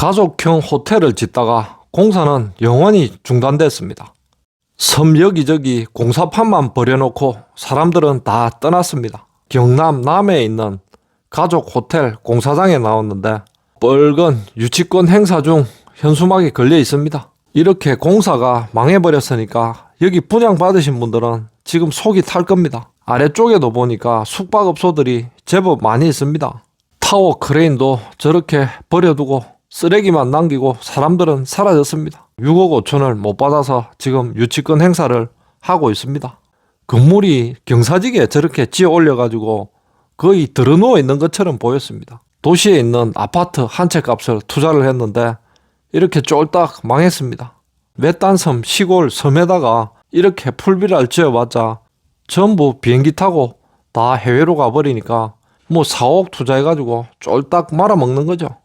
가족형 호텔을 짓다가 공사는 영원히 중단됐습니다. 섬 여기저기 공사판만 버려놓고 사람들은 다 떠났습니다. 경남 남해에 있는 가족 호텔 공사장에 나왔는데 뻘건 유치권 행사 중 현수막이 걸려 있습니다. 이렇게 공사가 망해버렸으니까 여기 분양받으신 분들은 지금 속이 탈 겁니다. 아래쪽에도 보니까 숙박업소들이 제법 많이 있습니다. 타워 크레인도 저렇게 버려두고 쓰레기만 남기고 사람들은 사라졌습니다. 6억 5천을 못 받아서 지금 유치권 행사를 하고 있습니다. 건물이 경사지게 저렇게 지어 올려가지고 거의 들어누워 있는 것처럼 보였습니다. 도시에 있는 아파트 한 채 값을 투자를 했는데 이렇게 쫄딱 망했습니다. 외딴섬 시골 섬에다가 이렇게 풀비를 지어봤자 전부 비행기 타고 다 해외로 가버리니까 뭐 4억 투자해가지고 쫄딱 말아먹는 거죠.